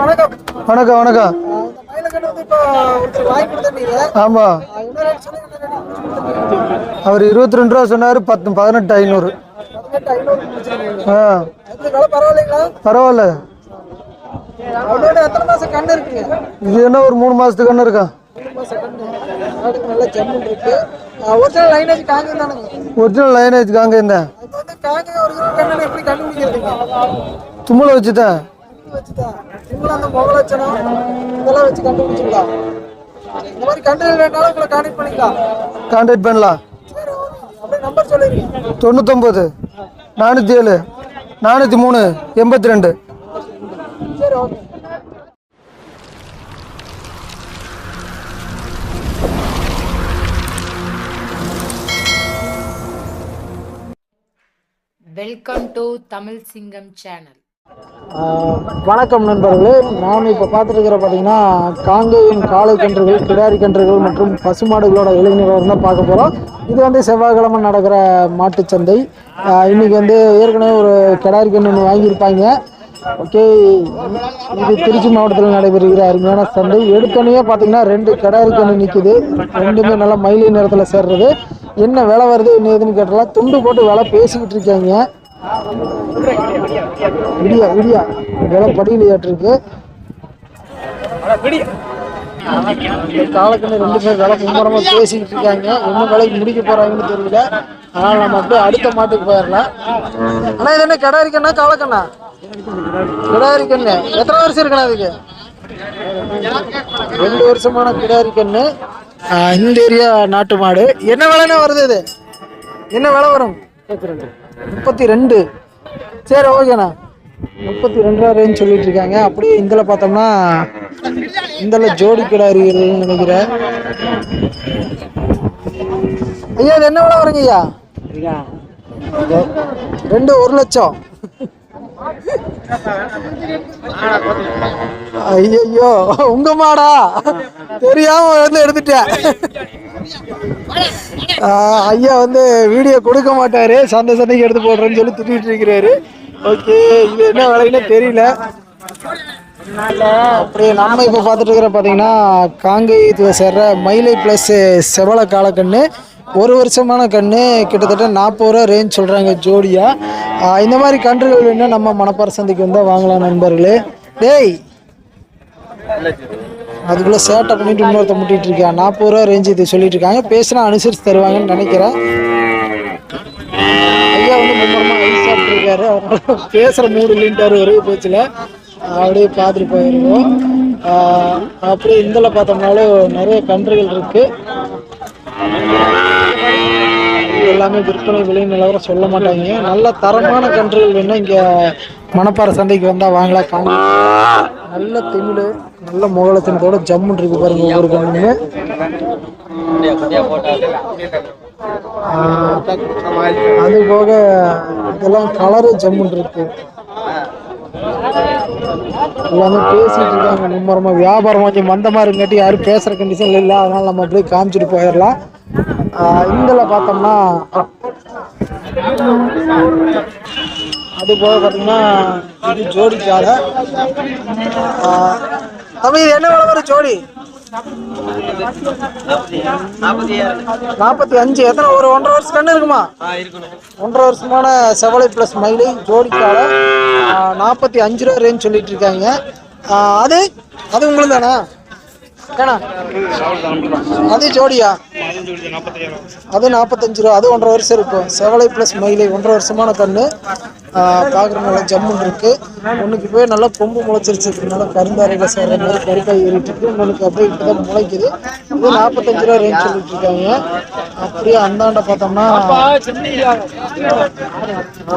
வணக்கம். வணக்கம் கொடுத்துருக்கீங்க. அவர் இருபத்தி ரெண்டு ரூபா சொன்னார் பத்து பதினெட்டு ஐநூறு. பரவாயில்ல. அதோட எத்தனை மாசம் கண்டு இருக்குங்க இது என்ன ஒரு மூணு மாதத்துக்கு ஒன்று இருக்கா? நல்ல ஜம்முன் இருக்கு. ஒரிஜினல் லைனேஜ் காங்க தானுங்க ஒரிஜினல் லைனேஜ் காங்க இந்த அது வந்து காங்க ஒரிஜினல் கண்ணனை எப்படி கண்டுபிடிக்கிறதுங்க? தும்மல் வச்சுட்டேன். வச்சுதான் சிம்பிள் அந்த முக லட்சணம் இதெல்லாம் வச்சு கண்டுபிடிச்சிக்கலாம். சரி, இந்த மாதிரி கண்டுகள் வேணாலும் உங்களை கான்டெக்ட் பண்ணிக்கலாம். கான்டாக்ட் பண்ணலாம். அப்படியே நம்பர் சொல்லிருக்கீங்க தொண்ணூத்தொம்பது நானூற்றி ஏழு நானூற்றி மூணு எண்பத்தி ரெண்டு. ஓகே வெல்கம் டு தமிழ் சிங்கம் சேனல் வணக்கம் நண்பர்களே. நாம் இப்போ பார்த்துருக்கிற பார்த்தீங்கன்னா காங்கேயின் காளை கன்றுகள் கிடாரி கன்றுகள் மற்றும் பசுமாடுகளோட இளைஞர்கள் தான் பார்க்க போகிறோம் இது வந்து செவ்வாய்க்கிழமை நடக்கிற மாட்டுச்சந்தை இன்றைக்கி வந்து ஏற்கனவே ஒரு கிடாரி கன்று ஒன்று வாங்கியிருப்பாங்க. ஓகே. இது திருச்சி மாவட்டத்தில் நடைபெறுகிற அருமையான சந்தை. எடுத்தோடனே பார்த்தீங்கன்னா ரெண்டு கிடாரி கன்று நிற்குது ரெண்டுமே நல்லா மயிலை நேரத்தில் சேர்றது. என்ன விலை வருது என்ன ஏதுன்னு கேட்டலாம் துண்டு போட்டு விலை பேசிக்கிட்டு இருக்காங்க. விடியா விடியா. விலை படியில் ஏற்றிருக்கு காலக்கண்ணு ரெண்டு பேர் விலை மும்மரமா பேசிக்கிட்டு இருக்காங்க. என்ன விலைக்கு முடிக்க போறாங்கன்னு தெரியல. அதனால நம்ம அப்படியே அடுத்த மாட்டுக்கு போயிடலாம். ஆனால் இது என்ன கடை கண்ணா காலக்கண்ணா? கிடாரி கண்ணு. எத்தனை வருஷம் இருக்கணும் அதுக்கு? ரெண்டு வருஷமான கிடாரி கண்ணு. இந்த ஏரியா நாட்டு மாடு. என்ன விலைன்னா வருது இது? என்ன விலை வரும்? முப்பத்தி ரெண்டு சரி ஓகேண்ணா. முப்பத்தி ரெண்டாயிரம் ரேஞ்ச் சொல்லிட்டு இருக்காங்க. அப்படியே இதில் பார்த்தோம்னா இதில் ஜோடி கிடாரிகள் நினைக்கிறேன். ஐயா இது என்ன விலை வருங்க ஐயா? ரெண்டு ஒரு லட்சம். ஐயோ உங்க மாடா? தெரியாம வந்து எடுத்துட்டேன். ஐயா வந்து வீடியோ கொடுக்க மாட்டாரு. சந்தை சண்டைக்கு எடுத்து போடுறேன்னு சொல்லி திட்டிட்டு இருக்கிறாரு. ஓகே இது என்ன விலைன்னு தெரியல. அப்படியே நாம இப்போ பார்த்துட்டு இருக்கிற பார்த்தீங்கன்னா காங்கேயத்தில் சேர்ற மயிலை ப்ளஸ் செவல காலக்கண்ணு. ஒரு வருஷமான கன்று கிட்டத்தட்ட நாற்பது ரூபா ரேஞ்ச் சொல்கிறாங்க ஜோடியாக இந்த மாதிரி கன்றுகள் வேணும் நம்ம மணப்பாறை சந்தைக்கு வந்தால் வாங்கலாம் நண்பர்களே. டேய்! அதுக்குள்ளே சேட்டை பண்ணிட்டு இன்னொருத்த முட்டிகிட்டு இருக்கா. நாற்பது ரூபா ரேஞ்சு இது சொல்லிட்டு இருக்காங்க. பேசினா அனுசரித்து தருவாங்கன்னு நினைக்கிறேன். ஐயா வந்து மும்மரமாக ஐஸ் சாப்பிட்ருக்காரு அதனால பேசுகிற மூடு இல்லைன்ட்டாரு ஒரே பேச்சில். அப்படியே பார்த்துட்டு போயிருக்கோம் அப்படியே இந்தில் பார்த்தோம்னாலும் நிறைய கன்றுகள் இருக்குது எல்லாமே விற்பனை விலை நிலவரம் சொல்ல மாட்டாங்க. நல்ல தரமான கன்றுகள் வேணா இங்கே மணப்பாறை சந்தைக்கு வந்தால் வாங்கலாம் காங்க நல்ல திமிழ் நல்ல முகலத்தினத்தோட ஜம்முன் இருக்கு பாருங்க ஒவ்வொரு கண்ணுமே அது போக இதெல்லாம் கலரு ஜம்முன் இருக்கு. எல்லாமே பேசிட்டு இருக்காங்க. மும்மரமா வியாபாரம் கொஞ்சம் மந்தமா இருக்காட்டி யாரும் பேசுற கண்டிஷன்ல இல்லை. அதனால நம்ம அப்படியே காமிச்சிட்டு போயிடலாம். இதில் பார்த்தோம்னா அது போக பார்த்தீங்கன்னா இது ஜோடி காடை தமிழ் என்ன விலை ஜோடி? நாற்பத்தி அஞ்சு. எத்தனை? ஒரு ஒன்றரை வருஷம் கண்ணு இருக்குமா? ஒன்றரை வருஷமான செவலை ப்ளஸ் மயிலை ஜோடிக்கால நாற்பத்தி அஞ்சு ரூபா ரேஞ்ச் சொல்லிட்டு இருக்காங்க. அது? அது உங்களுக்கு தானா ஏண்ணா அது ஜோடியா? அது நாற்பத்தஞ்சு ரூபா அது ஒன்றரை வருஷம் இருக்கும். செவலை ப்ளஸ் மயிலை ஒன்றரை வருஷமான கண்ணு. பார்க்குற நல்லா ஜம்முன் இருக்கு. ஒன்றுக்கு போய் நல்லா கொம்பு முளைச்சிருச்சு. நல்லா கருந்தாரையில் சேர்ற மாதிரி கருக்காய் ஏறிட்டு இருக்கு. இன்னொன்றுக்கு அப்படியே இப்போ தான் முளைக்குது. இது நாற்பத்தஞ்சு ரூபா ரேஞ்ச் சொல்லிட்டு இருக்காங்க அப்படியே அந்தாண்ட பார்த்தோம்னா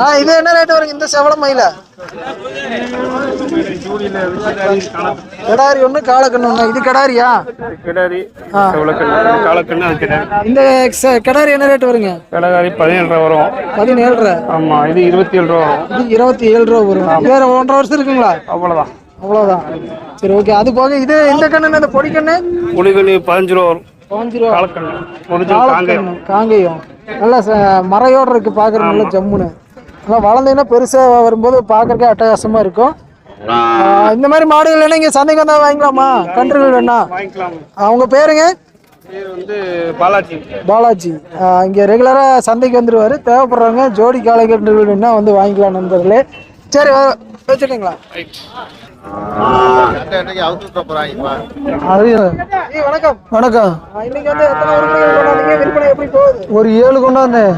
ஆ இது என்ன ரேட் வருங்க? இந்த செவல மயில? கிடாரி ஒன்று காலக்கண்ணு ஒன்று இது கிடாரியா? கிடாரி காலக்கண்ணு கிடாரி. இந்த கிடாரி என்ன ரேட் வருங்க? கிடகாரி பதினேழு ரூபா வரும். பதினேழு ரூபா. ஆமா இது இருபத்தி ஏழு ரூபா வரும். இது இருபத்தி ஏழு ரூபா வரும். வேற ஒன்றரை வருஷம் இருக்குங்களா? அவ்வளவுதான். அவ்வளோதான் சரி ஓகே அது போக இது இந்த கண்ணு இந்த பொடி கண்ணு புலிகனி பதினஞ்சு ரூபா வரும். பாஞ்சு ரூபா. காலக்கண்ணு. காங்கேயம். நல்லா மறையோட இருக்கு பாக்குற நல்ல ஜம்முன்னு. நல்லா வளர்ந்தீங்கன்னா பெருசா வரும்போது பாக்குறதுக்கு அட்டகாசமா இருக்கும். இந்த மாதிரி மாடுகள் என்ன இங்க சந்தைக்கு வந்தா வாங்கிக்கலாமா? கன்றுகள் வேணா. வாங்கிக்கலாம் அவங்க பேருங்க? பேர் வந்து பாலாஜி. பாலாஜி. இங்க ரெகுலரா சந்தைக்கு வந்துருவாரு. தேவைப்படுறவங்க ஜோடி காளை கன்றுகள் வேணா வந்து வாங்கிக்கலாம் நண்பர்களே. சரி வச்சுட்டீங்களா வணக்கம். வணக்கம். இன்னைக்கு வந்து ஒரு ஏழு கொண்டாந்தேன்.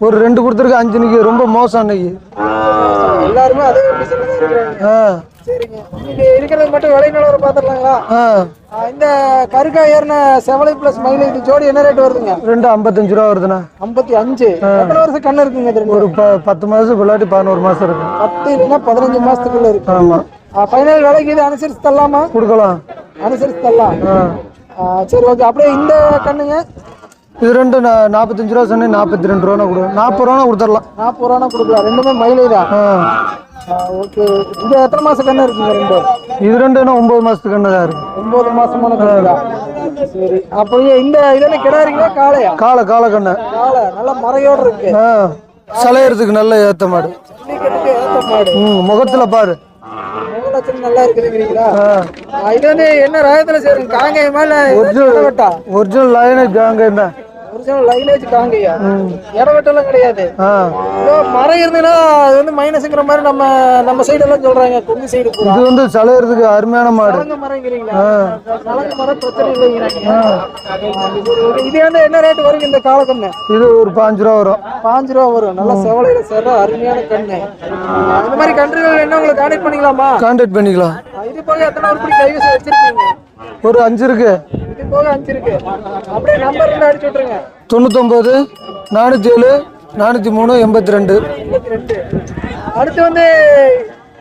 ஒரு ரெண்டு கொடுத்துருக்கு அஞ்சு நிற்கி ரொம்ப மோசம் அன்னைக்கு. எல்லாருமே அதே இருக்கிறது மட்டும் விலை நிலவரம் ஆஹ் இந்த கருக்கா ஏறின செவலை பிளஸ் மைலேஜ் ஜோடி என்ன ரேட் வருதுங்க? ரெண்டு ஐம்பத்தஞ்சு ரூபா வருதுண்ணா. ஐம்பத்தி அஞ்சு. எத்தனை வருஷம் கண்ணு இருக்குங்க ஒரு பத்து இல்லாட்டி பதினோரு மாதம் இருக்கும் பத்து இல்லைன்னா பதினஞ்சு மாசத்துக்குள்ள இருக்கு. ஃபைனல் விலைக்கு இது அனுசரிச்சு தரலாமா? கொடுக்கலாம். அனுசரிச்சு தரலாம். சரி ஓகே அப்படியே இந்த கண்ணுங்க இது ரெண்டு நாற்பத்தஞ்சு ரூபா சொன்னேன் நாற்பத்தி ரெண்டு ரூபா கொடு. நாற்பது ரூபா கொடுத்துடலாம். நாற்பது ரூபா கொடுக்கலாம். ரெண்டுமே மயிலை தான் ஆ. ஓகே. இது எத்தனை மாசம் கண்ணு இருக்குங்க ரெண்டு? இது ரெண்டு என்ன ஒம்பது மாதத்துக்கு என்ன தான் இருக்கு. ஒன்பது மாசமான கண்ணு தான் சரி. அப்படியே இந்த இதெல்லாம் கிடாரிங்களா காளையா? காலை காலை கண்ணை. காளை. நல்லா மறையோட இருக்கு. சலையறதுக்கு நல்ல ஏத்த மாடு. ம் முகத்தில் பாரு. நல்லா இருக்குதுங்கிறீங்களா இது வந்து என்ன ரகத்துல சேருங்க காங்கேயமா இல்ல இடவட்டா ஒரிஜினல் லைனு அங்கே என்ன ஒரிஜினல் லைனேஜ் காங்கேயா இடவட்டெல்லாம் கிடையாது. மரம் இருந்ததுன்னா அது வந்து மைனஸ்ங்கிற மாதிரி நம்ம நம்ம சைடு எல்லாம் சொல்றாங்க. கொங்கு சைடு இது வந்து சலையறதுக்கு அருமையான மாடு. மரங்கிறீங்களா? நலங்கு மரம் பிரச்சனை இல்லைங்கிறாங்க. இது வந்து என்ன ரேட் வருங்க இந்த காலக்கண்ணு? இது ஒரு பாஞ்சு ரூபா வரும். பாஞ்சு ரூபா வரும். நல்லா செவலையில சேர்ற அருமையான கண்ணு. இந்த மாதிரி கன்றுகள் என்ன உங்களுக்கு கான்டெக்ட் பண்ணிக்கலாமா? கான்டாக்ட் பண்ணிக்கலாம். இது போக எத்தனை உருப்படி கைவசம் வச்சிருக்கீங்க? ஒரு அஞ்சு இருக்கு. இது போக அஞ்சு இருக்கு. அப்படியே நம்பர் அடிச்சு விட்டுருங்க. தொண்ணூத்தொம்பது நானூற்றி ஏழு நானூற்றி மூணு எண்பத்தி ரெண்டு அடுத்து வந்து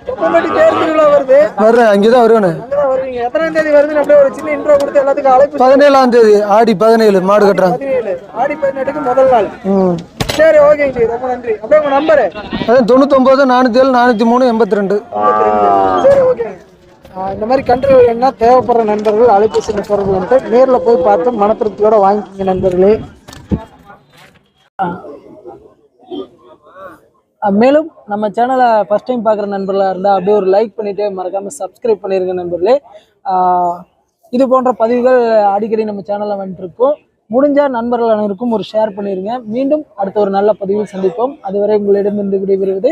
தொப்பம்பட்டி தேர் திருவிழா வருது. வர்றேன் அங்கே தான் அங்கதான் வருவீங்க. எத்தனாம் தேதி வருதுன்னு அப்படியே ஒரு சின்ன இன்ட்ரோ கொடுத்து எல்லாத்துக்கும் அழைப்பு பதினேழாம் தேதி ஆடி பதினேழு மாடு கட்டுறாங்க. பதினேழு. ஆடி பதினெட்டுக்கு முதல் நாள். ம். சரி ஓகேங்க ஜி ரொம்ப நன்றி. அப்படியே உங்க நம்பரு அதான் தொண்ணூத்தொம்பது நானூற்றி ஏழு நானூற்றி மூணு எண்பத்தி ரெண்டு சரி ஓகே இந்த மாதிரி கன்றுகள் என்ன தேவைப்படுற நண்பர்கள் அலைபேசி தொடர்பு வந்து நேரில் போய் பார்த்து மன திருப்தியோட வாங்கிக்கோங்க நண்பர்களே. மேலும் நம்ம சேனலை ஃபஸ்ட் டைம் பார்க்குற நண்பர்களாக இருந்தால் அப்படியே ஒரு லைக் பண்ணிவிட்டு மறக்காமல் சப்ஸ்கிரைப் பண்ணிடுங்க நண்பர்களே. இது போன்ற பதிவுகள் அடிக்கடி நம்ம சேனலில் வந்துட்டுருக்கோம் முடிஞ்சால் நண்பர்கள் அனைவருக்கும் ஒரு ஷேர் பண்ணிடுங்க மீண்டும் அடுத்த ஒரு நல்ல பதிவில் சந்திப்போம். அதுவரை உங்களிடமிருந்து விடைபெறுவது